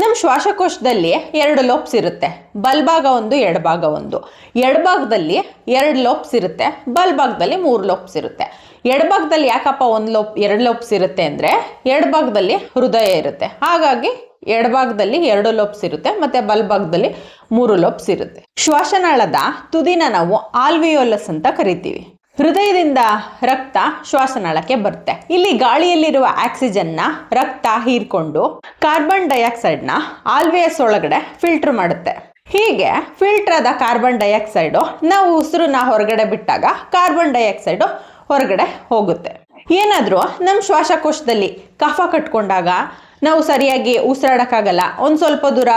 ನಮ್ಮ ಶ್ವಾಸಕೋಶದಲ್ಲಿ ಎರಡು ಲೋಪ್ಸ್ ಇರುತ್ತೆ. ಬಲ್ಭಾಗ ಒಂದು ಎಡಭಾಗ ಒಂದು. ಎಡಭಾಗದಲ್ಲಿ ಎರಡು ಲೋಪ್ಸ್ ಇರುತ್ತೆ ಬಲ್ಭಾಗದಲ್ಲಿ ಮೂರು ಲೋಪ್ಸ್ ಇರುತ್ತೆ. ಎಡಭಾಗದಲ್ಲಿ ಯಾಕಪ್ಪ ಒಂದು ಲೋಪ್, ಎರಡು ಲೋಪ್ಸ್ ಇರುತ್ತೆ ಅಂದರೆ ಎಡಭಾಗದಲ್ಲಿ ಹೃದಯ ಇರುತ್ತೆ. ಹಾಗಾಗಿ ಎಡಭಾಗದಲ್ಲಿ ಎರಡು ಲೋಪ್ಸ್ ಇರುತ್ತೆ, ಮತ್ತೆ ಬಲ್ಭಾಗದಲ್ಲಿ ಮೂರು ಲೋಪ್ಸ್ ಇರುತ್ತೆ. ಶ್ವಾಸನಾಳದ ತುದಿನ ನಾವು ಆಲ್ವಿಯೋಲಸ್ ಅಂತ ಕರಿತೀವಿ. ಹೃದಯದಿಂದ ರಕ್ತ ಶ್ವಾಸನಾಳಕ್ಕೆ ಬರುತ್ತೆ. ಇಲ್ಲಿ ಗಾಳಿಯಲ್ಲಿರುವ ಆಕ್ಸಿಜನ್ನ ರಕ್ತ ಹೀರ್ಕೊಂಡು ಕಾರ್ಬನ್ ಡೈಆಕ್ಸೈಡ್ನ ಆಲ್ವೇಸ್ ಒಳಗಡೆ ಫಿಲ್ಟರ್ ಮಾಡುತ್ತೆ. ಹೀಗೆ ಫಿಲ್ಟರ್ ಆದ ಕಾರ್ಬನ್ ಡೈಆಕ್ಸೈಡು ನಾವು ಉಸಿರನ್ನ ಹೊರಗಡೆ ಬಿಟ್ಟಾಗ ಕಾರ್ಬನ್ ಡೈಆಕ್ಸೈಡು ಹೊರಗಡೆ ಹೋಗುತ್ತೆ. ಏನಾದರೂ ನಮ್ಮ ಶ್ವಾಸಕೋಶದಲ್ಲಿ ಕಫ ಕಟ್ಕೊಂಡಾಗ ನಾವು ಸರಿಯಾಗಿ ಉಸಿರಾಡೋಕ್ಕಾಗಲ್ಲ. ಒಂದು ಸ್ವಲ್ಪ ದೂರ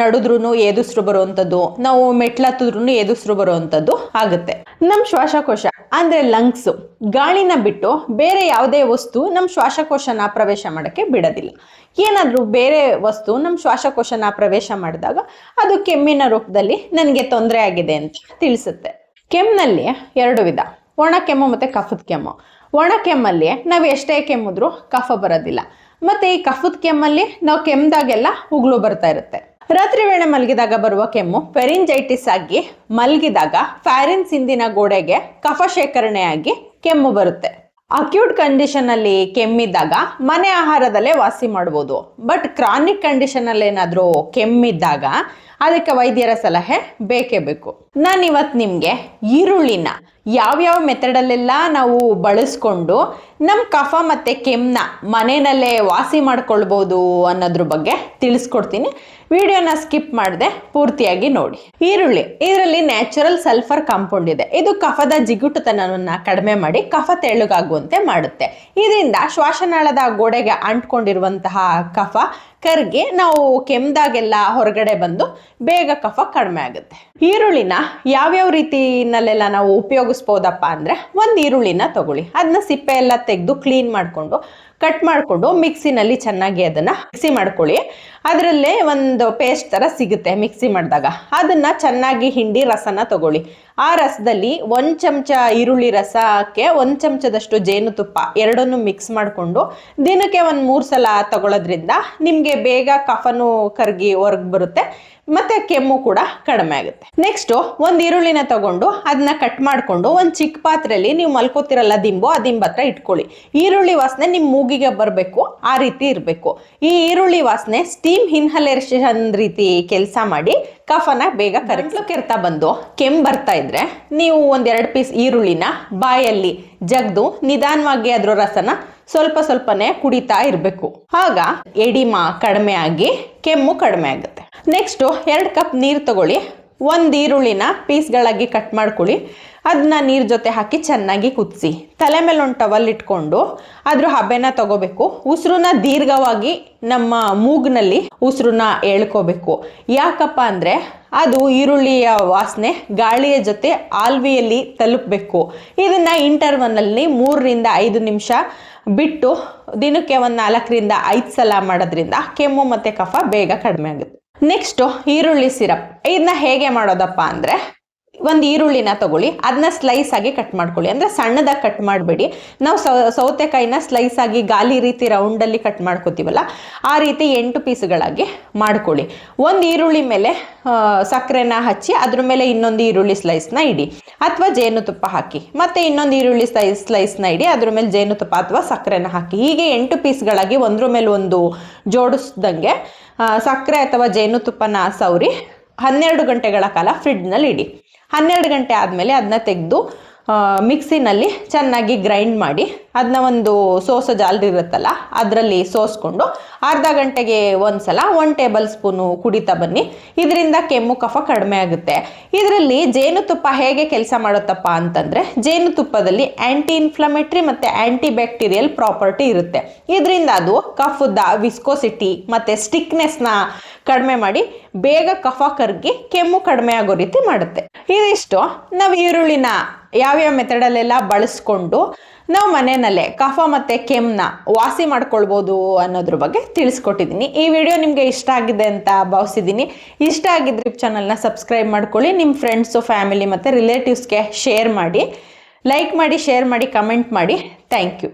ನಡೆದ್ರೂ ಎದುಸ್ರು ಬರುವಂಥದ್ದು ನಾವು ಮೆಟ್ಲತ್ತಿದ್ರೂ ಎದುಸ್ರು ಬರುವಂಥದ್ದು ಆಗುತ್ತೆ. ನಮ್ಮ ಶ್ವಾಸಕೋಶ, ಅಂದರೆ ಲಂಗ್ಸು ಗಾಳಿನ ಬಿಟ್ಟು ಬೇರೆ ಯಾವುದೇ ವಸ್ತು ನಮ್ಮ ಶ್ವಾಸಕೋಶನ ಪ್ರವೇಶ ಮಾಡೋಕ್ಕೆ ಬಿಡೋದಿಲ್ಲ. ಏನಾದರೂ ಬೇರೆ ವಸ್ತು ನಮ್ಮ ಶ್ವಾಸಕೋಶನ ಪ್ರವೇಶ ಮಾಡಿದಾಗ ಅದು ಕೆಮ್ಮಿನ ರೂಪದಲ್ಲಿ ನನಗೆ ತೊಂದರೆ ಆಗಿದೆ ಅಂತ ತಿಳಿಸುತ್ತೆ. ಕೆಮ್ಮಿನಲ್ಲಿ ಎರಡು ವಿಧ, ಒಣ ಕೆಮ್ಮು ಮತ್ತು ಕಫದ ಕೆಮ್ಮು. ಒಣ ಕೆಮ್ಮಲ್ಲಿ ನಾವು ಎಷ್ಟೇ ಕೆಮ್ಮಿದ್ರೂ ಕಫ ಬರೋದಿಲ್ಲ. ಮತ್ತು ಈ ಕಫದ ಕೆಮ್ಮಲ್ಲಿ ನಾವು ಕೆಮ್ಮದಾಗೆಲ್ಲ ಉಗುಳು ಬರ್ತಾ ಇರುತ್ತೆ. ರಾತ್ರಿ ವೇಳೆ ಮಲಗಿದಾಗ ಬರುವ ಕೆಮ್ಮು ಪೆರಿಂಜೈಟಿಸ್ ಆಗಿ ಮಲಗಿದಾಗ ಫ್ಯಾರಿನ್ ಸಿಂದಿನ ಗೋಡೆಗೆ ಕಫ ಶೇಖರಣೆಯಾಗಿ ಕೆಮ್ಮು ಬರುತ್ತೆ. ಅಕ್ಯೂಟ್ ಕಂಡೀಷನ್ ಅಲ್ಲಿ ಕೆಮ್ಮಿದ್ದಾಗ ಮನೆ ಆಹಾರದಲ್ಲೇ ವಾಸಿ ಮಾಡ್ಬೋದು. ಬಟ್ ಕ್ರಾನಿಕ್ ಕಂಡೀಷನ್ ಅಲ್ಲಿ ಏನಾದರೂ ಕೆಮ್ಮಿದ್ದಾಗ ಅದಕ್ಕೆ ವೈದ್ಯರ ಸಲಹೆ ಬೇಕೇ ಬೇಕು. ನಾನು ಇವತ್ತು ನಿಮಗೆ ಈರುಳ್ಳಿನ ಯಾವ್ಯಾವ ಮೆಥಡಲ್ಲೆಲ್ಲ ನಾವು ಬಳಸ್ಕೊಂಡು ನಮ್ಮ ಕಫ ಮತ್ತು ಕೆಮ್ಮನ್ನ ಮನೆಯಲ್ಲೇ ವಾಸಿ ಮಾಡ್ಕೊಳ್ಬೋದು ಅನ್ನೋದ್ರ ಬಗ್ಗೆ ತಿಳಿಸ್ಕೊಡ್ತೀನಿ. ವಿಡಿಯೋನ ಸ್ಕಿಪ್ ಮಾಡಿದೆ ಪೂರ್ತಿಯಾಗಿ ನೋಡಿ. ಈರುಳ್ಳಿ, ಇದರಲ್ಲಿ ನ್ಯಾಚುರಲ್ ಸಲ್ಫರ್ ಕಾಂಪೌಂಡ್ ಇದೆ. ಇದು ಕಫದ ಜಿಗುಟುತನವನ್ನು ಕಡಿಮೆ ಮಾಡಿ ಕಫ ತೆಳ್ಳಗಾಗುವಂತೆ ಮಾಡುತ್ತೆ. ಇದರಿಂದ ಶ್ವಾಸನಾಳದ ಗೋಡೆಗೆ ಅಂಟ್ಕೊಂಡಿರುವಂತಹ ಕಫ ಕರ್ಗೆ ನಾವು ಕೆಮ್ದಾಗೆಲ್ಲ ಹೊರಗಡೆ ಬಂದು ಬೇಗ ಕಫ ಕಡಿಮೆ ಆಗುತ್ತೆ. ಈರುಳ್ಳಿನ ಯಾವ್ಯಾವ ರೀತಿನಲ್ಲೆಲ್ಲ ನಾವು ಉಪಯೋಗಿಸ್ಬೋದಪ್ಪ ಅಂದರೆ ಒಂದು ಈರುಳ್ಳಿನ ತಗೊಳ್ಳಿ. ಅದನ್ನ ಸಿಪ್ಪೆ ಎಲ್ಲ ತೆಗೆದು ಕ್ಲೀನ್ ಮಾಡಿಕೊಂಡು ಕಟ್ ಮಾಡಿಕೊಂಡು ಮಿಕ್ಸಿನಲ್ಲಿ ಚೆನ್ನಾಗಿ ಅದನ್ನು ಮಿಕ್ಸಿ ಮಾಡ್ಕೊಳ್ಳಿ. ಅದರಲ್ಲೇ ಒಂದು ಪೇಸ್ಟ್ ಥರ ಸಿಗುತ್ತೆ ಮಿಕ್ಸಿ ಮಾಡಿದಾಗ. ಅದನ್ನು ಚೆನ್ನಾಗಿ ಹಿಂಡಿ ರಸನ ತಗೊಳ್ಳಿ. ಆ ರಸದಲ್ಲಿ ಒಂದು ಚಮಚ ಈರುಳ್ಳಿ ರಸಕ್ಕೆ ಒಂದು ಚಮಚದಷ್ಟು ಜೇನುತುಪ್ಪ ಎರಡನ್ನೂ ಮಿಕ್ಸ್ ಮಾಡಿಕೊಂಡು ದಿನಕ್ಕೆ ಒಂದು ಮೂರು ಸಲ ತಗೊಳ್ಳೋದ್ರಿಂದ ನಿಮಗೆ ಬೇಗ ಕಫನು ಕರಗಿ ಹೊರಗೆ ಬರುತ್ತೆ. ಮತ್ತೆ ಕೆಮ್ಮು ಕೂಡ ಕಡಿಮೆ ಆಗುತ್ತೆ. ನೆಕ್ಸ್ಟು ಒಂದು ಈರುಳ್ಳಿನ ತಗೊಂಡು ಅದನ್ನ ಕಟ್ ಮಾಡಿಕೊಂಡು ಒಂದು ಚಿಕ್ಕ ಪಾತ್ರೆಯಲ್ಲಿ ನೀವು ಮಲ್ಕೋತಿರಲ್ಲ ದಿಂಬು ಆ ದಿಂಬ ಹತ್ರ ಇಟ್ಕೊಳ್ಳಿ. ಈರುಳ್ಳಿ ವಾಸನೆ ನಿಮ್ಮ ಮೂಗಿಗೆ ಬರಬೇಕು ಆ ರೀತಿ ಇರಬೇಕು. ಈ ಈರುಳ್ಳಿ ವಾಸನೆ ಸ್ಟೀಮ್ ಇನ್ಹಲೇಷನ್ ರೀತಿ ಕೆಲಸ ಮಾಡಿ ಕಫನ ಬೇಗ ಕರೆಂಟ್ಲು ಕೆರ್ತಾ ಬಂದು ಕೆಮ್ಮು ಬರ್ತಾ ಇದ್ರೆ ನೀವು ಒಂದೆರಡು ಪೀಸ್ ಈರುಳ್ಳಿನ ಬಾಯಲ್ಲಿ ಜಗ್ದು ನಿಧಾನವಾಗಿ ಅದ್ರ ರಸನ ಸ್ವಲ್ಪ ಸ್ವಲ್ಪನೇ ಕುಡಿತಾ ಇರಬೇಕು. ಆಗ ಎಡಿಮ ಕಡಿಮೆ ಆಗಿ ಕೆಮ್ಮು ಕಡಿಮೆ ಆಗುತ್ತೆ. ನೆಕ್ಸ್ಟು ಎರಡು ಕಪ್ ನೀರು ತಗೊಳ್ಳಿ. ಒಂದು ಈರುಳ್ಳಿನ ಪೀಸ್ಗಳಾಗಿ ಕಟ್ ಮಾಡ್ಕೊಳ್ಳಿ. ಅದನ್ನ ನೀರು ಜೊತೆ ಹಾಕಿ ಚೆನ್ನಾಗಿ ಕುದಿಸಿ. ತಲೆ ಮೇಲೆ ಒಂದು ಟವಲ್ ಇಟ್ಕೊಂಡು ಅದ್ರ ಹಬೆನ ತಗೋಬೇಕು. ಉಸಿರನ್ನ ದೀರ್ಘವಾಗಿ ನಮ್ಮ ಮೂಗ್ನಲ್ಲಿ ಉಸಿರನ್ನ ಎಳ್ಕೋಬೇಕು. ಯಾಕಪ್ಪ ಅಂದರೆ ಅದು ಈರುಳ್ಳಿಯ ವಾಸನೆ ಗಾಳಿಯ ಜೊತೆ ಆಲ್ವಿಯಲ್ಲಿ ತಲುಪಬೇಕು. ಇದನ್ನು ಇಂಟರ್ವನಲ್ಲಿ ಮೂರರಿಂದ ಐದು ನಿಮಿಷ ಬಿಟ್ಟು ದಿನಕ್ಕೆ ಒಂದು ನಾಲ್ಕರಿಂದ ಐದು ಸಲ ಮಾಡೋದ್ರಿಂದ ಕೆಮ್ಮು ಮತ್ತು ಕಫ ಬೇಗ ಕಡಿಮೆ ಆಗುತ್ತೆ. ನೆಕ್ಸ್ಟು ಈರುಳ್ಳಿ ಸಿರಪ್ ಇದನ್ನ ಹೇಗೆ ಮಾಡೋದಪ್ಪ ಅಂದರೆ ಒಂದು ಈರುಳ್ಳಿನ ತಗೊಳ್ಳಿ ಅದನ್ನ ಸ್ಲೈಸ್ ಆಗಿ ಕಟ್ ಮಾಡ್ಕೊಳ್ಳಿ. ಅಂದರೆ ಸಣ್ಣದಾಗಿ ಕಟ್ ಮಾಡಬೇಡಿ. ನಾವು ಸೌತೆಕಾಯಿನ ಸ್ಲೈಸ್ ಆಗಿ ಗಾಲಿ ರೀತಿ ರೌಂಡಲ್ಲಿ ಕಟ್ ಮಾಡ್ಕೋತೀವಲ್ಲ, ಆ ರೀತಿ ಎಂಟು ಪೀಸ್ಗಳಾಗಿ ಮಾಡ್ಕೊಳ್ಳಿ. ಒಂದು ಈರುಳ್ಳಿ ಮೇಲೆ ಸಕ್ಕರೆನ ಹಚ್ಚಿ, ಅದ್ರ ಮೇಲೆ ಇನ್ನೊಂದು ಈರುಳ್ಳಿ ಸ್ಲೈಸ್ನ ಇಡಿ. ಅಥವಾ ಜೇನುತುಪ್ಪ ಹಾಕಿ. ಮತ್ತೆ ಇನ್ನೊಂದು ಈರುಳ್ಳಿ ಸ್ಲೈಸ್ ಸ್ಲೈಸ್ನ ಇಡಿ, ಅದ್ರ ಮೇಲೆ ಜೇನುತುಪ್ಪ ಅಥವಾ ಸಕ್ಕರೆನ ಹಾಕಿ. ಹೀಗೆ ಎಂಟು ಪೀಸ್ಗಳಾಗಿ ಒಂದ್ರ ಮೇಲೆ ಒಂದು ಜೋಡಿಸ್ದಂಗೆ ಸಕ್ಕರೆ ಅಥವಾ ಜೇನುತುಪ್ಪನ ಸವರಿ ಹನ್ನೆರಡು ಗಂಟೆಗಳ ಕಾಲ ಫ್ರಿಡ್ಜ್ನಲ್ಲಿ ಇಡಿ. ಹನ್ನೆರಡು ಗಂಟೆ ಆದಮೇಲೆ ಅದನ್ನ ತೆಗೆದು ಮಿಕ್ಸಿನಲ್ಲಿ ಚೆನ್ನಾಗಿ ಗ್ರೈಂಡ್ ಮಾಡಿ ಅದನ್ನ ಒಂದು ಸೋಸೋ ಜಾಲರಿ ಇರುತ್ತಲ್ಲ ಅದರಲ್ಲಿ ಸೋಸ್ಕೊಂಡು ಅರ್ಧ ಗಂಟೆಗೆ ಒಂದು ಸಲ ಒನ್ ಟೇಬಲ್ ಸ್ಪೂನು ಕುಡಿತಾ ಬನ್ನಿ. ಇದರಿಂದ ಕೆಮ್ಮು, ಕಫ ಕಡಿಮೆ ಆಗುತ್ತೆ. ಇದರಲ್ಲಿ ಜೇನುತುಪ್ಪ ಹೇಗೆ ಕೆಲಸ ಮಾಡುತ್ತಪ್ಪ ಅಂತಂದರೆ, ಜೇನುತುಪ್ಪದಲ್ಲಿ ಆ್ಯಂಟಿ ಇನ್ಫ್ಲಮೇಟ್ರಿ ಮತ್ತು ಆ್ಯಂಟಿ ಬ್ಯಾಕ್ಟೀರಿಯಲ್ ಪ್ರಾಪರ್ಟಿ ಇರುತ್ತೆ. ಇದರಿಂದ ಅದು ಕಫದ ವಿಸ್ಕೋಸಿಟಿ ಮತ್ತು ಸ್ಟಿಕ್ನೆಸ್ನ ಕಡಿಮೆ ಮಾಡಿ ಬೇಗ ಕಫ ಕರ್ಗಿ ಕೆಮ್ಮು ಕಡಿಮೆ ಆಗೋ ರೀತಿ ಮಾಡುತ್ತೆ. ಇದಿಷ್ಟು, ನಾವು ಈರುಳ್ಳಿನ ಯಾವ್ಯಾವ ಮೆಥಡಲ್ಲೆಲ್ಲ ಬಳಸ್ಕೊಂಡು ನಾವು ಮನೆಯಲ್ಲೇ ಕಫ ಮತ್ತು ಕೆಮ್ಮನ್ನ ವಾಸಿ ಮಾಡ್ಕೊಳ್ಬೋದು ಅನ್ನೋದ್ರ ಬಗ್ಗೆ ತಿಳಿಸ್ಕೊಟ್ಟಿದ್ದೀನಿ. ಈ ವಿಡಿಯೋ ನಿಮಗೆ ಇಷ್ಟ ಆಗಿದೆ ಅಂತ ಭಾವಿಸಿದ್ದೀನಿ. ಇಷ್ಟ ಆಗಿದ್ರೆ ಚಾನಲ್ನ ಸಬ್ಸ್ಕ್ರೈಬ್ ಮಾಡ್ಕೊಳ್ಳಿ ನಿಮ್ಮ ಫ್ರೆಂಡ್ಸು, ಫ್ಯಾಮಿಲಿ ಮತ್ತು ರಿಲೇಟಿವ್ಸ್ಗೆ ಶೇರ್ ಮಾಡಿ. ಲೈಕ್ ಮಾಡಿ, ಶೇರ್ ಮಾಡಿ, ಕಮೆಂಟ್ ಮಾಡಿ. Thank you.